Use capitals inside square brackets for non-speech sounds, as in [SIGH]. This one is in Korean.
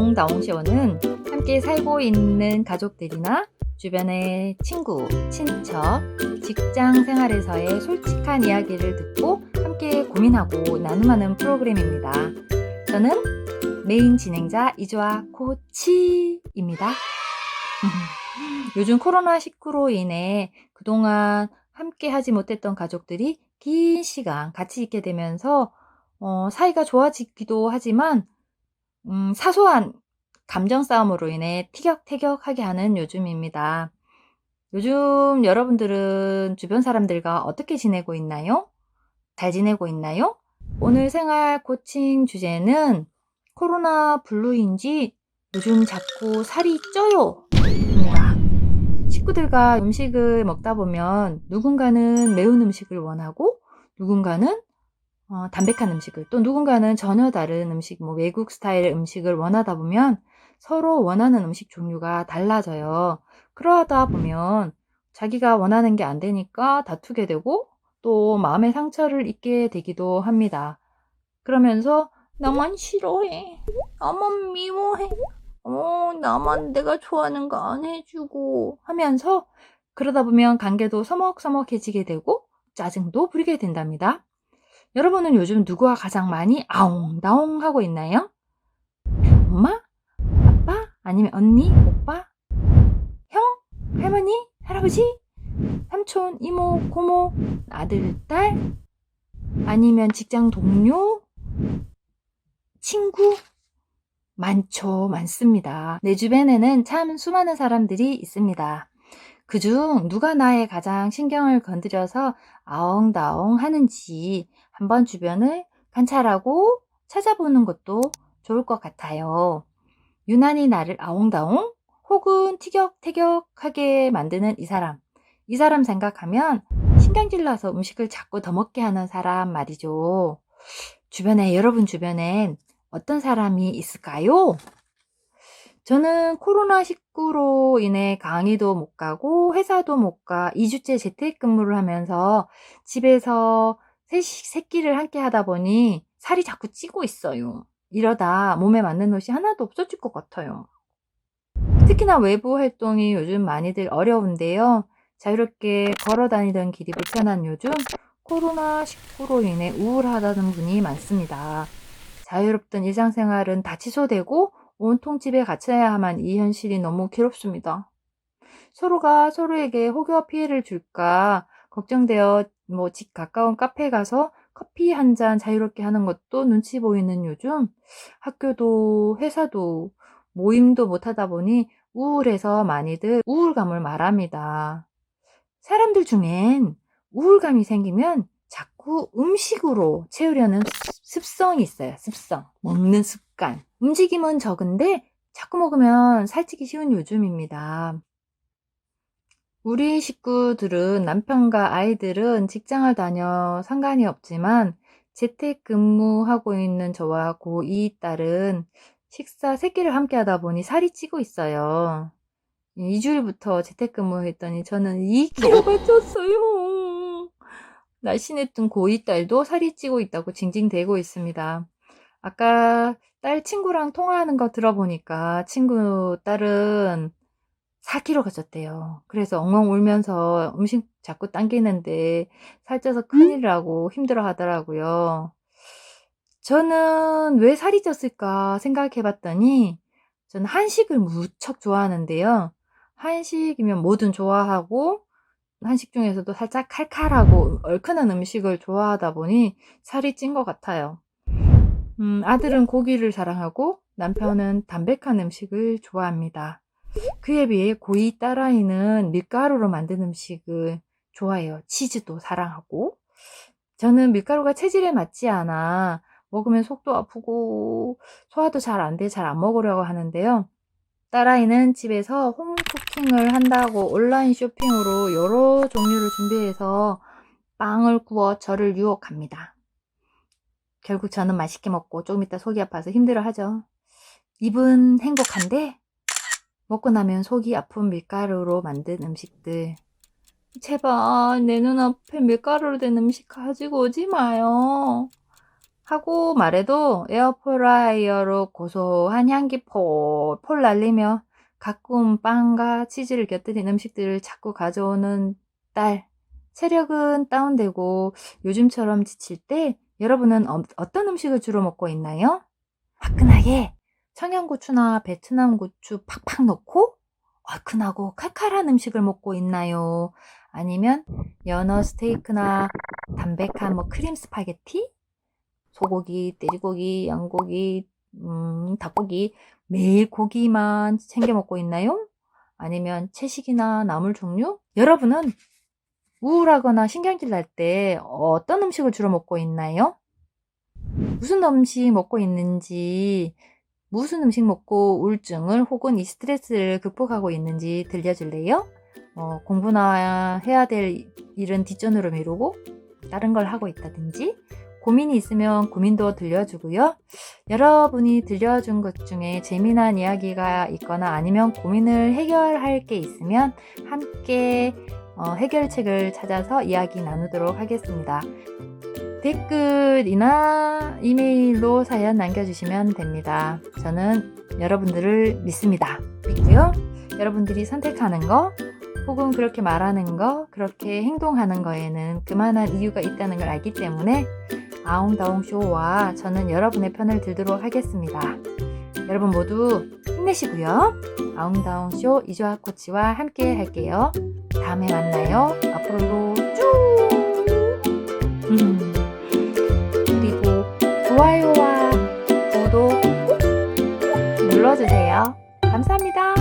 아웅다웅쇼는 함께 살고 있는 가족들이나 주변의 친구, 친척, 직장 생활에서의 솔직한 이야기를 듣고 함께 고민하고 나눔하는 프로그램입니다. 저는 메인 진행자 이주아 코치입니다. [LAUGHS] 요즘 코로나19로 인해 그동안 함께 하지 못했던 가족들이 긴 시간 같이 있게 되면서 어, 사이가 좋아지기도 하지만 음, 사소한 감정 싸움으로 인해 티격태격하게 하는 요즘입니다. 요즘 여러분들은 주변 사람들과 어떻게 지내고 있나요? 잘 지내고 있나요? 오늘 생활 코칭 주제는 코로나 블루인지 요즘 자꾸 살이 쪄요. 식구들과 음식을 먹다 보면 누군가는 매운 음식을 원하고 누군가는 어, 담백한 음식을 또 누군가는 전혀 다른 음식, 뭐 외국 스타일 음식을 원하다 보면 서로 원하는 음식 종류가 달라져요. 그러다 보면 자기가 원하는 게 안 되니까 다투게 되고 또 마음의 상처를 입게 되기도 합니다. 그러면서 나만 싫어해. 나만 미워해. 어, 나만 내가 좋아하는 거 안 해주고 하면서 그러다 보면 관계도 서먹서먹해지게 되고 짜증도 부리게 된답니다. 여러분은 요즘 누구와 가장 많이 아웅다웅 하고 있나요? 엄마? 아빠? 아니면 언니? 오빠? 형? 할머니? 할아버지? 삼촌? 이모? 고모? 아들? 딸? 아니면 직장 동료? 친구? 많죠. 많습니다. 내 주변에는 참 수많은 사람들이 있습니다. 그중 누가 나의 가장 신경을 건드려서 아웅다웅 하는지 한번 주변을 관찰하고 찾아보는 것도 좋을 것 같아요. 유난히 나를 아웅다웅 혹은 티격태격하게 만드는 이 사람. 이 사람 생각하면 신경질 나서 음식을 자꾸 더 먹게 하는 사람 말이죠. 주변에, 여러분 주변엔 어떤 사람이 있을까요? 저는 코로나19로 인해 강의도 못 가고 회사도 못 가 2주째 재택근무를 하면서 집에서 새끼를 함께 하다 보니 살이 자꾸 찌고 있어요. 이러다 몸에 맞는 옷이 하나도 없어질 것 같아요. 특히나 외부 활동이 요즘 많이들 어려운데요. 자유롭게 걸어 다니던 길이 불편한 요즘 코로나19로 인해 우울하다는 분이 많습니다. 자유롭던 일상생활은 다 취소되고 온통 집에 갇혀야만 이 현실이 너무 괴롭습니다. 서로가 서로에게 혹여 피해를 줄까 걱정되어 뭐 집 가까운 카페 가서 커피 한 잔 자유롭게 하는 것도 눈치 보이는 요즘 학교도 회사도 모임도 못 하다 보니 우울해서 많이들 우울감을 말합니다. 사람들 중엔 우울감이 생기면 자꾸 음식으로 채우려는 습성이 있어요. 습성. 먹는 습 관. 움직임은 적은데 자꾸 먹으면 살찌기 쉬운 요즘입니다. 우리 식구들은 남편과 아이들은 직장을 다녀 상관이 없지만 재택근무하고 있는 저와 고2 딸은 식사 세끼를 함께 하다 보니 살이 찌고 있어요. 2주일부터 재택근무했더니 저는 2kg가 쪘어요. 날씬했던 고2 딸도 살이 찌고 있다고 징징대고 있습니다. 아까 딸 친구랑 통화하는 거 들어보니까 친구 딸은 4kg가 쪘대요. 그래서 엉엉 울면서 음식 자꾸 당기는데 살쪄서 큰일이라고 힘들어 하더라고요. 저는 왜 살이 쪘을까 생각해 봤더니 저는 한식을 무척 좋아하는데요. 한식이면 뭐든 좋아하고 한식 중에서도 살짝 칼칼하고 얼큰한 음식을 좋아하다 보니 살이 찐 것 같아요. 음, 아들은 고기를 사랑하고 남편은 담백한 음식을 좋아합니다. 그에 비해 고2 딸아이는 밀가루로 만든 음식을 좋아해요. 치즈도 사랑하고. 저는 밀가루가 체질에 맞지 않아 먹으면 속도 아프고 소화도 잘 안 돼, 잘 안 먹으려고 하는데요. 딸아이는 집에서 홈쿠킹을 한다고 온라인 쇼핑으로 여러 종류를 준비해서 빵을 구워 저를 유혹합니다. 결국 저는 맛있게 먹고 조금 있다 속이 아파서 힘들어 하죠. 입은 행복한데 먹고 나면 속이 아픈 밀가루로 만든 음식들. 제발 내 눈앞에 밀가루로 된 음식 가지고 오지 마요. 하고 말해도 에어프라이어로 고소한 향기 폴폴 날리며 가끔 빵과 치즈를 곁들인 음식들을 자꾸 가져오는 딸. 체력은 다운되고 요즘처럼 지칠 때 여러분은 어, 어떤 음식을 주로 먹고 있나요? 화끈하게 청양고추나 베트남 고추 팍팍 넣고 얼큰하고 칼칼한 음식을 먹고 있나요? 아니면 연어 스테이크나 담백한 뭐 크림 스파게티? 소고기, 돼지고기, 양고기, 음, 닭고기 매일 고기만 챙겨 먹고 있나요? 아니면 채식이나 나물 종류? 여러분은 우울하거나 신경질 날 때 어떤 음식을 주로 먹고 있나요? 무슨 음식 먹고 있는지, 무슨 음식 먹고 우울증을 혹은 이 스트레스를 극복하고 있는지 들려줄래요? 어, 공부나 해야 될 일은 뒷전으로 미루고 다른 걸 하고 있다든지 고민이 있으면 고민도 들려주고요. 여러분이 들려준 것 중에 재미난 이야기가 있거나 아니면 고민을 해결할 게 있으면 함께 어, 해결책을 찾아서 이야기 나누도록 하겠습니다. 댓글이나 이메일로 사연 남겨주시면 됩니다. 저는 여러분들을 믿습니다. 믿고요. 여러분들이 선택하는 거, 혹은 그렇게 말하는 거, 그렇게 행동하는 거에는 그만한 이유가 있다는 걸 알기 때문에 아웅다웅 쇼와 저는 여러분의 편을 들도록 하겠습니다. 여러분 모두 힘내시고요. 아웅다웅 쇼 이조아 코치와 함께 할게요. 다음에 만나요. 앞으로도 쭉! 음. 그리고 좋아요와 구독 꼭 눌러주세요. 감사합니다.